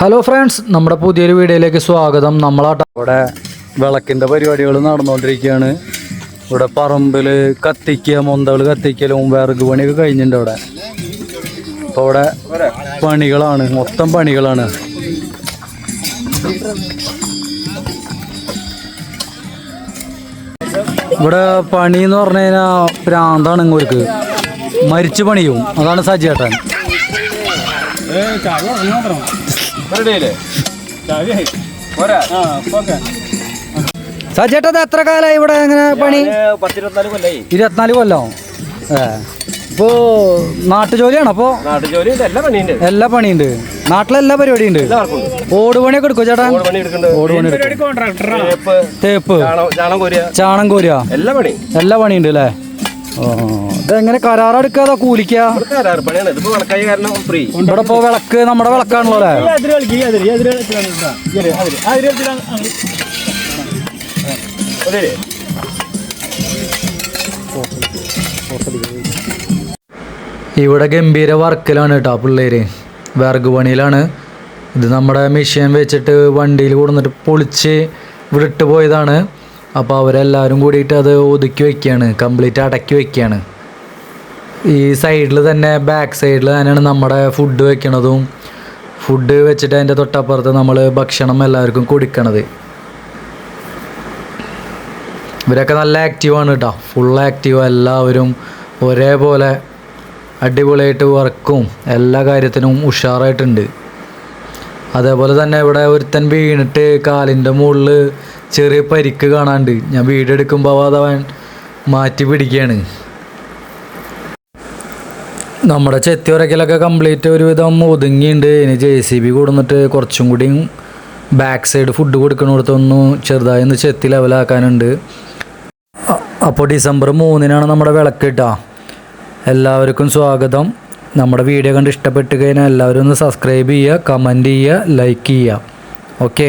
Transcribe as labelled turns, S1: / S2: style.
S1: Hello friends നമ്മുടെ പുതിയൊരു വീഡിയോയിലേക്ക് സ്വാഗതം. നമ്മളാട്ട ഇവിടെ വിളക്കിന്റെ പരിപാടികൾ നടന്നുകൊണ്ടിരിക്കുകയാണ്. ഇവിടെ പറമ്പിൽ കത്തിക്കുക മൊന്തകൾ കത്തിക്കലും വിറക് പണിയൊക്കെ കഴിഞ്ഞിട്ടുണ്ട് അവിടെ. അപ്പോൾ ഇവിടെ പണികളാണ് മൊത്തം പണികളാണ്. ഇവിടെ പണി എന്ന് പറഞ്ഞു കഴിഞ്ഞാൽ പ്രാന്താണ് ഇങ്ങോട്ട്. മരിച്ചു പണിയും. അതാണ് സജ്ജേട്ടൻ സജ്ജേട്ടൻ ഇത് എത്ര കാലായി ഇവിടെ എങ്ങനെ പണി? ഇരുപത്തിനാല് കൊല്ലം. ഏ. ഇപ്പോ നാട്ടുജോലിയാണ് അപ്പോ?
S2: എല്ലാ പണിയുണ്ട്.
S1: നാട്ടിലെല്ലാ പരിപാടിയുണ്ട്?
S2: എല്ലാവർക്കും ഉണ്ട്.
S1: ഓട് പണിയൊക്കെ എടുക്കും ചേട്ടാ
S2: ഓട് പണി എടുക്കുന്നുണ്ട്
S1: ഓട് പണി എടുക്കും
S2: തേപ്പ്. ചാണം ചാണം കോരിയ
S1: കോരുക.
S2: എല്ലാ പണി
S1: എല്ലാ പണിയുണ്ട് അല്ലേ? ഇതെങ്ങനെ കരാറെടുക്കാതെ കൂലിക്കാ. ഇവിടെ ഇപ്പൊ വിളക്ക് നമ്മുടെ വിളക്കാണല്ലോ അല്ലേ? ഇവിടെ. ഗംഭീര വർക്കിലാണ് കേട്ടോ പിള്ളേര്. വിറക് പണിയിലാണ്. ഇത് നമ്മുടെ മെഷീൻ വെച്ചിട്ട് വണ്ടിയിൽ കൊടുന്നിട്ട് പൊളിച്ച് ഇവിടെ പോയതാണ്. അപ്പോൾ അവരെല്ലാവരും കൂടിയിട്ട് അത് ഒതുക്കി വയ്ക്കുകയാണ് കംപ്ലീറ്റ് അടക്കി വയ്ക്കുകയാണ് ഈ സൈഡിൽ തന്നെ ബാക്ക് സൈഡിൽ തന്നെയാണ് നമ്മുടെ ഫുഡ് വെക്കണതും. ഫുഡ് വെച്ചിട്ട് അതിന്റെ തൊട്ടപ്പുറത്ത് നമ്മൾ ഭക്ഷണം എല്ലാവർക്കും കൊടുക്കണത്. ഇവരൊക്കെ നല്ല ആക്റ്റീവാണ് കേട്ടോ ഫുൾ ആക്റ്റീവ് എല്ലാവരും ഒരേപോലെ അടിപൊളിയായിട്ട് വർക്കും എല്ലാ കാര്യത്തിനും ഉഷാറായിട്ടുണ്ട്. അതേപോലെ തന്നെ ഇവിടെ ഒരുത്തൻ വീണിട്ട് കാലിന്റെ മുകളിൽ ചെറിയ പരിക്ക് കാണാണ്ട് ഞാൻ വീട് എടുക്കുമ്പോൾ അതവൻ മാറ്റി പിടിക്കുകയാണ്. നമ്മുടെ ചെത്തി കംപ്ലീറ്റ് ഒരുവിധം ഒതുങ്ങിയുണ്ട്. ഇനി ജെ സി ബി കൊടുന്നിട്ട് കുറച്ചും കൂടി ബാക്ക് സൈഡ് ഫുഡ് കൊടുക്കണിടത്തൊന്ന് ചെറുതായി ഒന്ന് ചെത്തി ലെവലാക്കാനുണ്ട് അപ്പോൾ ഡിസംബർ മൂന്നിനാണ് നമ്മുടെ വിളക്ക് കിട്ടുക എല്ലാവർക്കും സ്വാഗതം. നമ്മുടെ വീഡിയോ കണ്ട് ഇഷ്ടപ്പെട്ട് കഴിഞ്ഞാൽ എല്ലാവരും ഒന്ന് സബ്സ്ക്രൈബ് ചെയ്യുക കമന്റ് ചെയ്യുക ലൈക്ക് ചെയ്യുക. ഓക്കെ